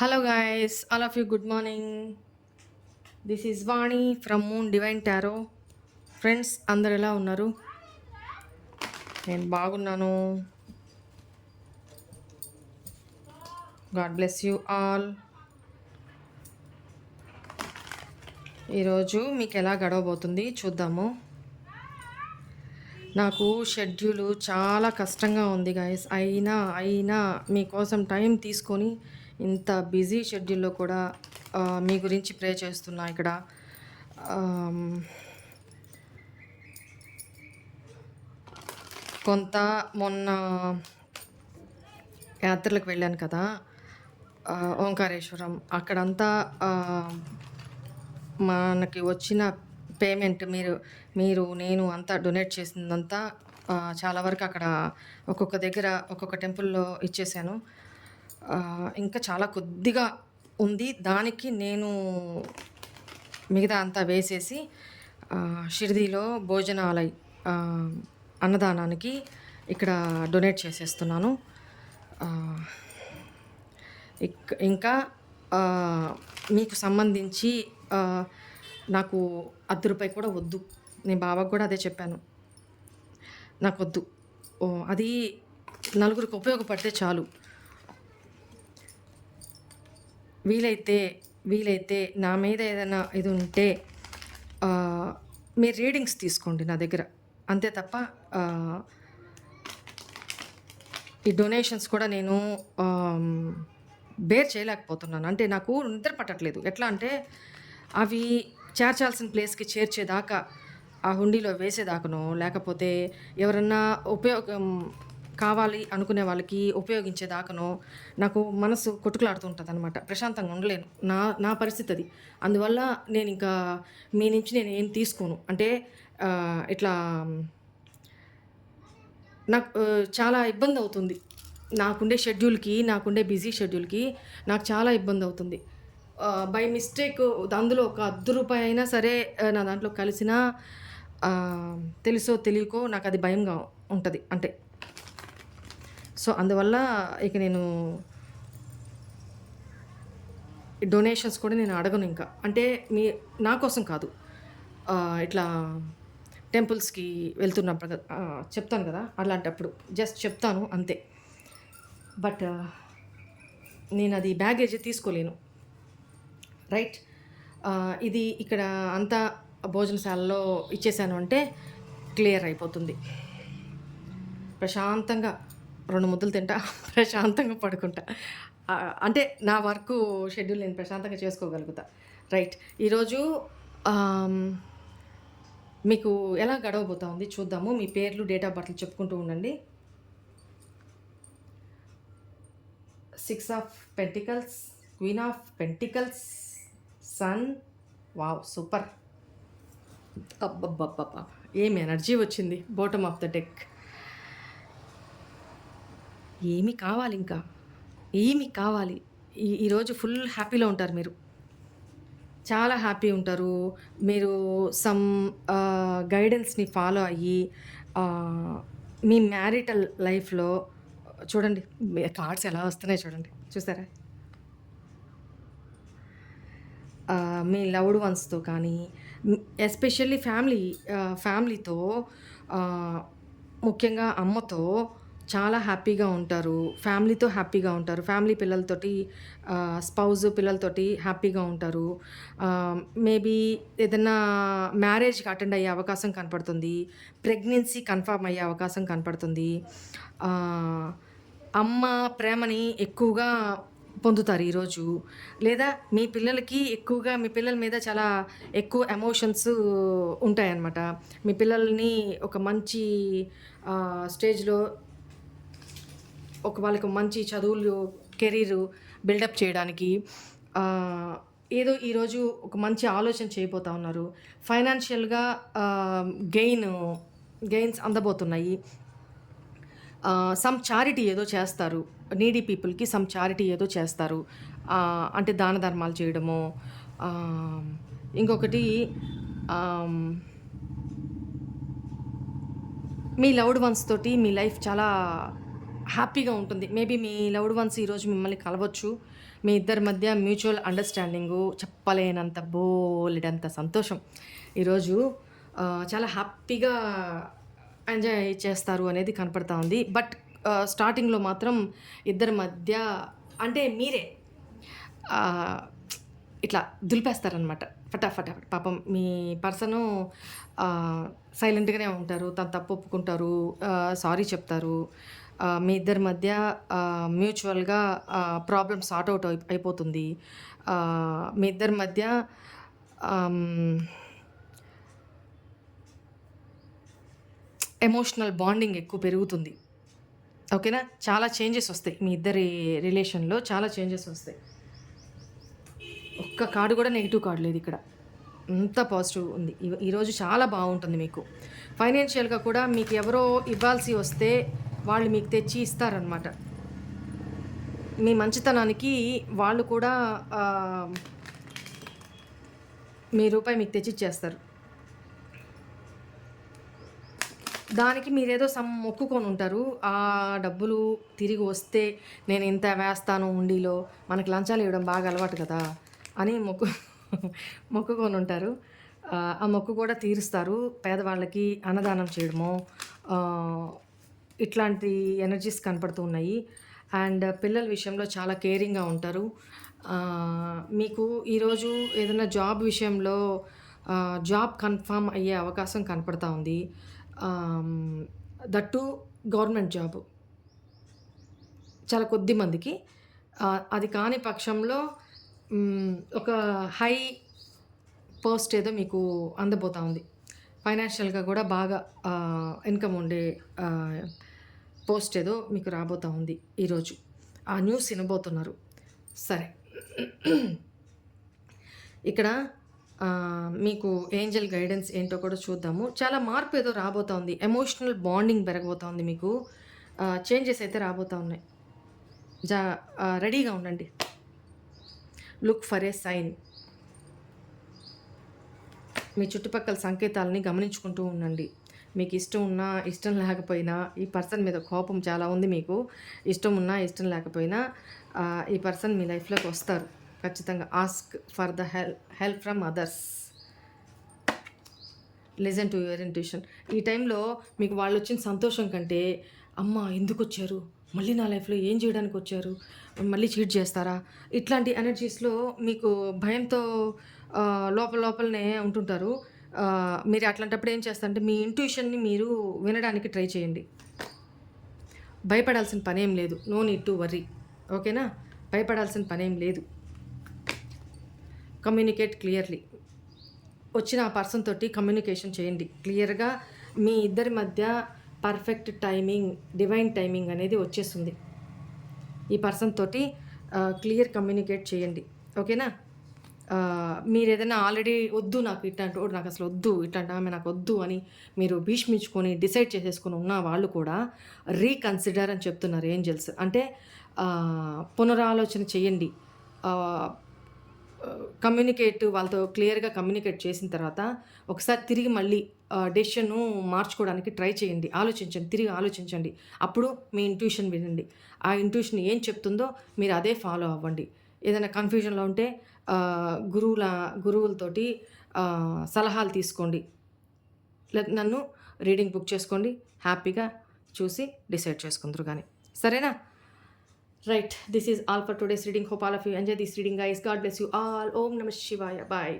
Hello guys all of you good morning this is Vani from moon divine tarot friends అందరు ఎలా ఉన్నారు? నేను బాగున్నాను. గాడ్ బ్లెస్ యూ ఆల్ ఈరోజు మీకు ఎలా గడవబోతుంది చూద్దాము. నాకు షెడ్యూలు చాలా కష్టంగా ఉంది గాయస్ అయినా అయినా మీకోసం టైం తీసుకొని ఇంత బిజీ షెడ్యూల్లో కూడా మీ గురించి ప్రే చేస్తున్నా ఇక్కడ. కొంత మొన్న యాత్రలకు వెళ్ళాను కదా ఓంకారేశ్వరం. అక్కడంతా మనకి వచ్చిన పేమెంట్ మీరు మీరు నేను అంతా డొనేట్ చేసిందంతా చాలా వరకు అక్కడ ఒక్కొక్క దగ్గర ఒక్కొక్క టెంపుల్లో ఇచ్చేసాను. ఇంకా చాలా కొద్దిగా ఉంది. దానికి నేను మిగతా అంతా వేసేసి షిరిదిలో షిరిడీలో అన్నదానానికి ఇక్కడ డొనేట్ చేసేస్తున్నాను. ఇంకా మీకు సంబంధించి నాకు అర్ధ రూపాయి కూడా వద్దు. నేను బాబాకు కూడా అదే చెప్పాను. నాకు వద్దు అది నలుగురికి ఉపయోగపడితే చాలు. వీలైతే వీలైతే నా మీద ఏదైనా ఇది ఉంటే మీరు రీడింగ్స్ తీసుకోండి నా దగ్గర. అంతే తప్ప ఈ డొనేషన్స్ కూడా నేను బేర్ చేయలేకపోతున్నాను. అంటే నాకు నిద్ర పట్టట్లేదు. ఎట్లా అంటే అవి చేర్చాల్సిన ప్లేస్కి చేర్చేదాకా ఆ హుండీలో వేసేదాకనో లేకపోతే ఎవరన్నా ఉపయోగం కావాలి అనుకునే వాళ్ళకి ఉపయోగించేదాకనో నాకు మనసు కొట్టుకులాడుతుంటుంది అనమాట ప్రశాంతంగా ఉండలేను. నా నా పరిస్థితి అది అందువల్ల నేను ఇంకా మీ నుంచి నేను ఏం తీసుకోను. అంటే ఇట్లా నాకు చాలా ఇబ్బంది అవుతుంది నాకుండే షెడ్యూల్కి నాకుండే బిజీ షెడ్యూల్కి నాకు చాలా ఇబ్బంది అవుతుంది బై మిస్టేక్ అందులో ఒక అర్ధ రూపాయి అయినా సరే నా దాంట్లో కలిసినా తెలుసో తెలియకో నాకు అది భయంగా ఉంటుంది. అంటే సో అందువల్ల ఇక నేను డొనేషన్స్ కూడా నేను అడగను ఇంకా. అంటే మీ నా కోసం కాదు. ఇట్లా టెంపుల్స్కి వెళ్తున్నప్పుడు చెప్తాను కదా అలాంటప్పుడు. జస్ట్ చెప్తాను అంతే. బట్ నేను అది బ్యాగేజ్ తీసుకోలేను. రైట్ ఇది ఇక్కడ అంతా భోజనశాలలో ఇచ్చేసాను అంటే క్లియర్ అయిపోతుంది. ప్రశాంతంగా. రెండు ముద్దలు తింటా ప్రశాంతంగా పడుకుంటా. అంటే నా వర్క్ షెడ్యూల్ నేను ప్రశాంతంగా చేసుకోగలుగుతా. రైట్. ఈరోజు మీకు ఎలా గడవబోతా ఉంది చూద్దాము. మీ పేర్లు డేట్ ఆఫ్ బర్త్లు చెప్పుకుంటూ ఉండండి. Six of pentacles queen of pentacles sun wow super అబ్బబ్బబ్బబ్బా. ఏం ఎనర్జీ వచ్చింది. బాటమ్ ఆఫ్ ద డెక్ ఏమి కావాలి ఇంకా? ఏమి కావాలి? ఈ ఈరోజు ఫుల్ హ్యాపీలో ఉంటారు మీరు. చాలా హ్యాపీ ఉంటారు. మీరు సమ్ గైడెన్స్ని ఫాలో అయ్యి మీ మ్యారిటల్ లైఫ్లో చూడండి కార్డ్స్ ఎలా వస్తున్నాయి చూడండి. చూసారా? మీ లవ్డ్ వన్స్తో కానీ ఎస్పెషల్లీ ఫ్యామిలీ ఫ్యామిలీతో ముఖ్యంగా అమ్మతో చాలా హ్యాపీగా ఉంటారు. ఫ్యామిలీతో హ్యాపీగా ఉంటారు. ఫ్యామిలీ పిల్లలతోటి స్పౌజ్ పిల్లలతోటి హ్యాపీగా ఉంటారు. మేబీ ఏదైనా మ్యారేజ్కి అటెండ్ అయ్యే అవకాశం కనపడుతుంది. ప్రెగ్నెన్సీ కన్ఫర్మ్ అయ్యే అవకాశం కనపడుతుంది. అమ్మ ప్రేమని ఎక్కువగా పొందుతారు ఈరోజు. లేదా మీ పిల్లలకి ఎక్కువగా మీ పిల్లల మీద చాలా ఎక్కువ ఎమోషన్స్ ఉంటాయన్నమాట. మీ పిల్లల్ని ఒక మంచి స్టేజ్లో ఒక వాళ్ళకి మంచి చదువులు కెరీర్ బిల్డప్ చేయడానికి ఏదో ఈరోజు ఒక మంచి ఆలోచన చేయబోతా ఉన్నారు. ఫైనాన్షియల్గా గెయిన్ గెయిన్స్ అందబోతున్నాయి. సమ్ చారిటీ ఏదో చేస్తారు. నీడీ పీపుల్కి సమ్ చారిటీ ఏదో చేస్తారు. అంటే దాన ధర్మాలు చేయడము. ఇంకొకటి మీ లవ్డ్ వన్స్ తోటి మీ లైఫ్ చాలా హ్యాపీగా ఉంటుంది. మేబీ మీ లవ్డ్ వన్స్ ఈరోజు మిమ్మల్ని కలవచ్చు. మీ ఇద్దరి మధ్య మ్యూచువల్ అండర్స్టాండింగు చెప్పలేనంత బోలెడంత సంతోషం. ఈరోజు చాలా హ్యాపీగా ఎంజాయ్ చేస్తారు అనేది కనపడతా ఉంది. బట్ స్టార్టింగ్లో మాత్రం ఇద్దరి మధ్య అంటే మీరే ఇట్లా దులిపేస్తారనమాట ఫటాఫట పాపం మీ పర్సను సైలెంట్గానే ఉంటారు. తను తప్పు ఒప్పుకుంటారు. సారీ చెప్తారు. మీ ఇద్దరి మధ్య మ్యూచువల్గా ప్రాబ్లమ్ సార్ట్ అవుట్ అయిపోతుంది. మీ ఇద్దరి మధ్య ఎమోషనల్ బాండింగ్ ఎక్కువ పెరుగుతుంది. ఓకేనా? చాలా చేంజెస్ వస్తాయి. మీ ఇద్దరి రిలేషన్లో చాలా చేంజెస్ వస్తాయి. ఒక్క కార్డు కూడా నెగిటివ్ కార్డు లేదు ఇక్కడ. అంత పాజిటివ్ ఉంది. ఈ- ఈరోజు చాలా బాగుంటుంది మీకు. ఫైనాన్షియల్గా కూడా మీకు ఎవరో ఇవ్వాల్సి వస్తే వాళ్ళు మీకు తెచ్చి ఇస్తారనమాట మీ మంచితనానికి వాళ్ళు కూడా మీ రూపాయి మీకు తెచ్చి ఇచ్చేస్తారు. దానికి మీరేదో సమ్ మొక్కుకొని ఉంటారు. ఆ డబ్బులు తిరిగి వస్తే నేను ఇంత వేస్తాను ఉండిలో మనకు లంచాలు ఇవ్వడం బాగా అలవాటు కదా అని మొక్కు మొక్కుకొని ఉంటారు. ఆ, మొక్కు కూడా తీరుస్తారు. పేదవాళ్ళకి అన్నదానం చేయడము ఇట్లాంటి ఎనర్జీస్ కనపడుతూ ఉన్నాయి. అండ్ పిల్లల విషయంలో చాలా కేరింగ్గా ఉంటారు. మీకు ఈరోజు ఏదైనా జాబ్ విషయంలో జాబ్ కన్ఫామ్ అయ్యే అవకాశం కనపడతా ఉంది. దట్టు గవర్నమెంట్ జాబ్ చాలా కొద్ది మందికి. అది కాని పక్షంలో ఒక హై పోస్ట్ ఏదో మీకు అందబోతా ఉంది. ఫైనాన్షియల్గా కూడా బాగా ఇన్కమ్ ఉండే పోస్ట్ ఏదో మీకు రాబోతా ఉంది ఈరోజు. ఆ న్యూస్ వినబోతున్నారు. సరే. ఇక్కడ మీకు ఏంజల్ గైడెన్స్ ఏంటో కూడా చూద్దాము. చాలా మార్పు ఏదో రాబోతూ ఉంది. ఎమోషనల్ బాండింగ్ పెరగబోతూ ఉంది మీకు. చేంజెస్ అయితే రాబోతా ఉన్నాయి. జా రెడీగా ఉండండి. Look for a sign. మీ చుట్టుపక్కల సంకేతాలని గమనించుకుంటూ ఉండండి. మీకు ఇష్టం ఉన్నా ఇష్టం లేకపోయినా ఈ పర్సన్ మీద కోపం చాలా ఉంది మీకు. ఇష్టం ఉన్నా ఇష్టం లేకపోయినా ఈ పర్సన్ మీ లైఫ్లోకి వస్తారు. ఖచ్చితంగా. Ask for the help help from others. Listen to your intuition. ఈ టైంలో మీకు వాళ్ళు వచ్చిన సంతోషం కంటే అమ్మ ఎందుకు వచ్చారు మళ్ళీ నా లైఫ్లో ఏం చేయడానికి వచ్చారు మళ్ళీ చీట్ చేస్తారా? ఇట్లాంటి ఎనర్జీస్లో మీకు భయంతో లోపల లోపలనే ఉంటుంటారు. మీరు అట్లాంటప్పుడు ఏం చేస్తారంటే మీ ఇంట్యూషన్ని మీరు వినడానికి ట్రై చేయండి. భయపడాల్సిన పనేం లేదు. నో నీడ్ టు వర్రీ ఓకేనా భయపడాల్సిన పనేం లేదు. కమ్యూనికేట్ క్లియర్లీ వచ్చిన ఆ పర్సన్ తోటి కమ్యూనికేషన్ చేయండి. క్లియర్గా మీ ఇద్దరి మధ్య పర్ఫెక్ట్ టైమింగ్ డివైన్ టైమింగ్ అనేది వచ్చేస్తుంది. ఈ పర్సన్ తోటి క్లియర్ కమ్యూనికేట్ చేయండి. ఓకేనా మీరు ఏదైనా ఆల్రెడీ వద్దు నాకు ఇట్లాంటి వాడు నాకు అసలు వద్దు ఇట్లాంటి ఆమె నాకు వద్దు అని మీరు భీష్మించుకొని డిసైడ్ చేసేసుకొని ఉన్న వాళ్ళు కూడా రీకన్సిడర్ అని చెప్తున్నారు ఏంజల్స్. అంటే పునరాలోచన చేయండి కమ్యూనికేట్ వాళ్ళతో క్లియర్గా కమ్యూనికేట్ చేసిన తర్వాత ఒకసారి తిరిగి మళ్ళీ డెసిషన్ మార్చుకోవడానికి ట్రై చేయండి ఆలోచించండి తిరిగి ఆలోచించండి. అప్పుడు మీ ఇంట్యూషన్ వినండి. ఆ ఇంట్యూషన్ ఏం చెప్తుందో మీరు అదే ఫాలో అవ్వండి. ఏదైనా కన్ఫ్యూజన్లో ఉంటే గురువుల గురువులతోటి సలహాలు తీసుకోండి. లేదు నన్ను రీడింగ్ బుక్ చేసుకోండి. హ్యాపీగా చూసి డిసైడ్ చేసుకుందరు కానీ సరేనా? Right this is all for today's reading. Hope all of you enjoy this reading ice God bless you all. ఓం నమ శివాయ. బాయ్.